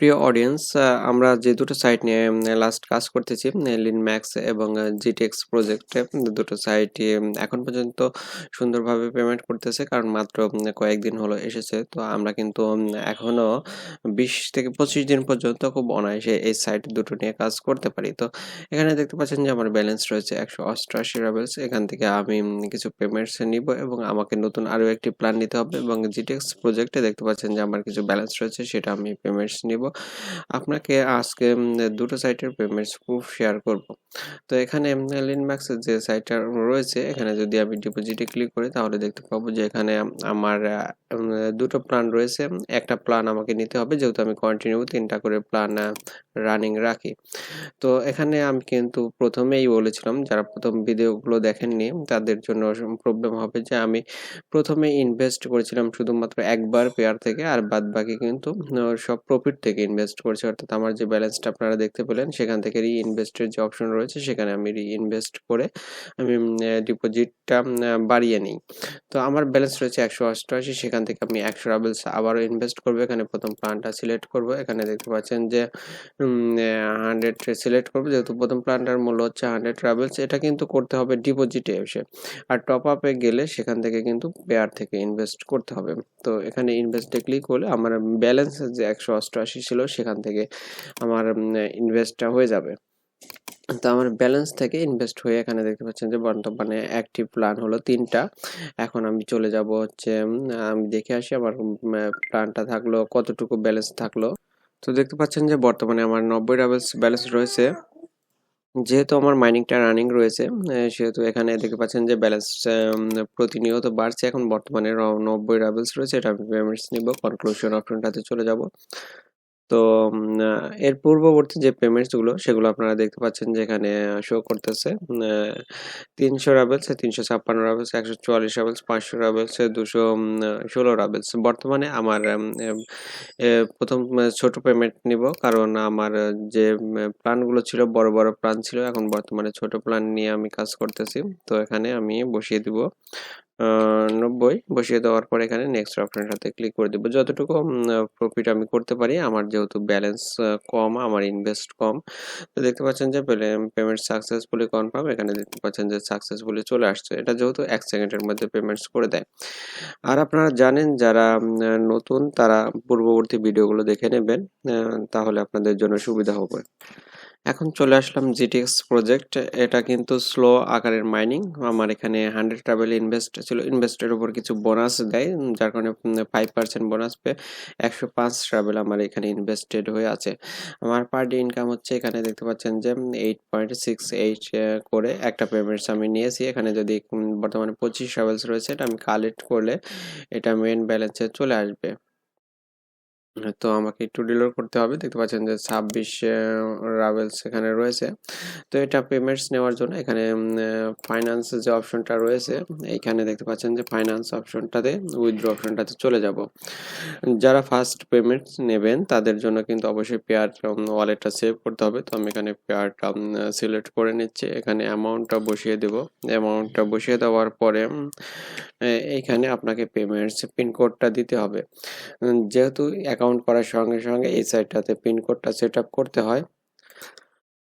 প্রিয় অডিয়েন্স আমরা যে দুটো সাইট নিয়ে লাস্ট কাজ করতেছি লিন ম্যাক্স এবং জিটেক্স প্রজেক্টে দুটো সাইট এখন পর্যন্ত সুন্দরভাবে পেমেন্ট করতেছে, কারণ মাত্র কয়েকদিন হলো এসেছে। তো আমরা কিন্তু এখনও বিশ থেকে পঁচিশ দিন পর্যন্ত খুব অনায়াসে এই সাইট দুটো নিয়ে কাজ করতে পারি। তো এখানে দেখতে পাচ্ছেন যে আমার ব্যালেন্স রয়েছে একশো অষ্টআশি রাবেলস এখান থেকে আমি কিছু পেমেন্টস নিব এবং আমাকে নতুন আরও একটি প্ল্যান নিতে হবে এবং জিটেক্স প্রজেক্টে দেখতে পাচ্ছেন যে আমার কিছু ব্যালেন্স রয়েছে, সেটা আমি পেমেন্টস নিব। আপনাকে আজকে দুটো সাইটের পেমেন্টস প্রুফ শেয়ার করব। তো এখানে লিনম্যাক্সের যে সাইটটা রয়েছে, এখানে যদি আমি ডিপোজিটে ক্লিক করি, তাহলে দেখতে পাবো যে এখানে আমার দুটো প্ল্যান রয়েছে। একটা প্ল্যান আমাকে নিতে হবে, যেহেতু আমি কন্টিনিউ তিনটা করে প্ল্যান রানিং রাখি। তো এখানে আমি কিন্তু প্রথমেই বলেছিলাম, যারা প্রথম ভিডিওগুলো দেখেননি, তাদের জন্য প্রবলেম হবে যে আমি প্রথমে ইনভেস্ট করেছিলাম শুধুমাত্র একবার পেয়ার থেকে, আর বাদ বাকি কিন্তু সব প্রফিট থেকে ইনভেস্ট করেছি। অর্থাৎ আমার যে ব্যালেন্সটা আপনারা দেখতে পেলেন, সেখান থেকে রি ইনভেস্টের যে অপশন রয়েছে, সেখানে আমি রি ইনভেস্ট করে আমি ডিপোজিটটা বাড়িয়ে নিই। তো আমার ব্যালেন্স রয়েছে একশো অষ্টআশি, সেখান থেকে আমি একশো রাবেলস আবারও ইনভেস্ট করব। এখানে প্রথম প্ল্যানটা সিলেক্ট করব। এখানে দেখতে পাচ্ছেন যে হান্ড্রেড সিলেক্ট করব। যেহেতু প্রথম প্ল্যানটার মূল্য হচ্ছে হান্ড্রেড ট্রাভেলস এটা কিন্তু করতে হবে ডিপোজিটে এসে। আর টপ আপে গেলে সেখান থেকে কিন্তু পেয়ার থেকে ইনভেস্ট করতে হবে। তো এখানে ইনভেস্টে ক্লিক করলে আমার ব্যালেন্স যে একশো অষ্টআশি ছিল, সেখান থেকে আমার ইনভেস্টটা হয়ে যাবে। তো আমার ব্যালেন্স থেকে ইনভেস্ট হয়ে এখানে দেখতে পাচ্ছেন যে বর্তমানে অ্যাক্টিভ প্ল্যান হলো তিনটা। এখন আমি চলে যাব হচ্ছে আমি দেখে আসি আমার প্ল্যানটা থাকল, কতটুকু ব্যালেন্স থাকল। তো দেখতে পাচ্ছেন যে বর্তমানে আমার নব্বই রাবেলস ব্যালেন্স রয়েছে। যেহেতু আমার মাইনিংটা রানিং রয়েছে সেহেতু এখানে দেখতে পাচ্ছেন যে ব্যালেন্স প্রতিনিয়ত বাড়ছে। এখন বর্তমানে নব্বই রাবেলস রয়েছে, এটা আমি পেমেন্টস নিব। কনক্লুশন অপশনটাতে চলে যাব। তো এর পূর্ববর্তী যে পেমেন্টসগুলো সেগুলো আপনারা দেখতে পাচ্ছেন যে এখানে শো করতেছে। তিনশো রাবেলস তিনশো ছাপ্পান্ন রাবেলস একশো চুয়াল্লিশ রাবেলস পাঁচশো রাবেলস দুশো ষোলো রাবেলস বর্তমানে আমার প্রথম ছোট পেমেন্ট নিব কারণ আমার যে প্ল্যানগুলো ছিল, বড় বড় প্ল্যান ছিল। এখন বর্তমানে ছোট প্ল্যান নিয়ে আমি কাজ করতেছি। তো এখানে আমি বসিয়ে দিব। নব্বই বসিয়ে দেওয়ার পর এখানে নেক্সট অপশনটাতে ক্লিক করে দেবো। যতটুকু প্রফিট আমি করতে পারি, আমার যেহেতু ব্যালেন্স কম, আমার ইনভেস্ট কম, তো দেখতে পাচ্ছেন যে পেমেন্ট সাকসেসফুলি কনফার্ম এখানে দেখতে পাচ্ছেন যে সাকসেসফুলি চলে আসছে। এটা যেহেতু এক সেকেন্ডের মধ্যে পেমেন্টস করে দেয়। আর আপনারা জানেন, যারা নতুন, তারা পূর্ববর্তী ভিডিওগুলো দেখে নেবেন তাহলে আপনাদের জন্য সুবিধা হবে। এখন চলে আসলাম জিটিএক্স প্রজেক্ট এটা কিন্তু স্লো আকারের মাইনিং আমার এখানে হান্ড্রেড ট্রাভেল ইনভেস্ট ছিল ইনভেস্টের উপর কিছু বোনাস দেয়, যার কারণে ফাইভ পার্সেন্ট বোনাস পেয়ে একশো পাঁচ ট্রাভেল আমার এখানে ইনভেস্টেড হয়ে আছে। আমার পার ডে ইনকাম হচ্ছে এখানে দেখতে পাচ্ছেন যে এইট পয়েন্ট সিক্স এইট করে একটা পেমেন্টস আমি নিয়েছি। এখানে যদি বর্তমানে পঁচিশ ট্রাভেলস রয়েছে, এটা আমি কালেক্ট করলে এটা মেন ব্যালেন্সে চলে আসবে। তো আমাকে একটু ডিলোড করতে হবে। দেখতে পাচ্ছেন যে ছাব্বিশ রাভেলস এখানে রয়েছে। তো এটা পেমেন্টস নেওয়ার জন্য এখানে ফাইন্যান্স যে অপশনটা রয়েছে, এইখানে দেখতে পাচ্ছেন যে ফাইন্যান্স অপশনটাতে উইথড্র অপশনটাতে চলে যাব। যারা ফার্স্ট পেমেন্ট নেবেন, তাদের জন্য কিন্তু অবশ্যই পেয়ার ওয়ালেটটা সেভ করতে হবে। তো আমি এখানে পেয়ারটা সিলেক্ট করে নিচ্ছি। এখানে অ্যামাউন্টটা বসিয়ে দেব। অ্যামাউন্টটা বসিয়ে দেওয়ার পরে এইখানে আপনাকে পেমেন্টস পিনকোডটা দিতে হবে। যেহেতু অ্যাকাউন্ট করার সঙ্গে সঙ্গে এই সাইটটাতে পিনকোডটা সেট আপ করতে হয়।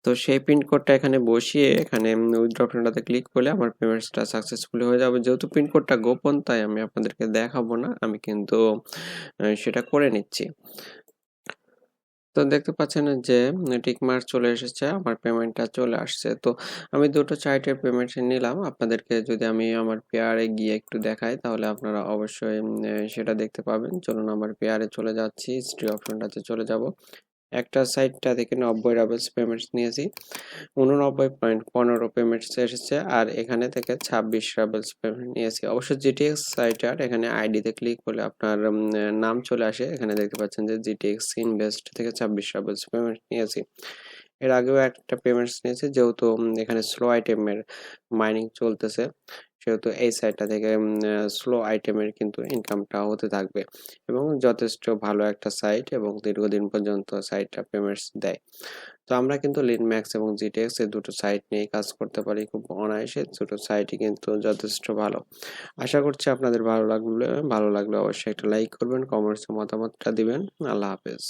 তো সেই পিনকোডটা এখানে বসিয়ে এখানে উইথড্র অপশনটাতে ক্লিক করলে আমার পেমেন্টসটা সাকসেসফুলি হয়ে যাবে। যেহেতু পিনকোডটা গোপন, তাই আমি আপনাদেরকে দেখাবো না। আমি কিন্তু সেটা করে নিচ্ছি। তো দেখতে পাচ্ছেন যে টিক মার্ক চলে এসেছে, আমার পেমেন্টটা চলে আসছে। তো আমি দুটো চাইটের পেমেন্ট নিলাম। আপনাদেরকে যদি আমি আমার পেয়ারে গিয়ে একটু দেখাই, তাহলে আপনারা অবশ্যই সেটা দেখতে পাবেন। চলুন, আমার পেয়ারে চলে যাচ্ছি। হিস্ট্রি অপশনটাতে চলে যাব। একটা সাইটটা থেকে নব্বই ডাবলস পেমেন্টস নিয়েছি। উননব্বই পয়েন্ট পনেরো পেমেন্টস এসেছে আর এখানে থেকে ছাব্বিশ রাবেলস পেমেন্ট নিয়েছি। অবশ্য জিটিএক্স সাইটার এখানে আইডিতে ক্লিক করলে আপনার নাম চলে আসে। এখানে দেখতে পাচ্ছেন যে জিটিএক্স ইনভেস্ট থেকে ছাব্বিশ রাবেলস পেমেন্ট নিয়েছি। এর আগেও একটা পেমেন্টস নিয়েছি, যেহেতু এখানে স্লো আইটেমের মাইনিং চলতেছে। সেহেতু এই সাইটটা থেকে স্লো আইটেমের কিন্তু ইনকামটা হতে থাকবে এবং যথেষ্ট ভালো একটা সাইট এবং দীর্ঘদিন পর্যন্ত সাইটটা পেমেন্টস দেয়। তো আমরা কিন্তু লিন ম্যাক্স এবং জিটেক্স এই দুটো সাইট নিয়ে কাজ করতে পারি খুব অনায়াসে, দুটো সাইটই কিন্তু যথেষ্ট ভালো। আশা করছি আপনাদের ভালো লাগলে ভালো লাগলে অবশ্যই একটা লাইক করবেন কমেন্টসে মতামতটা দিবেন। আল্লাহ হাফেজ।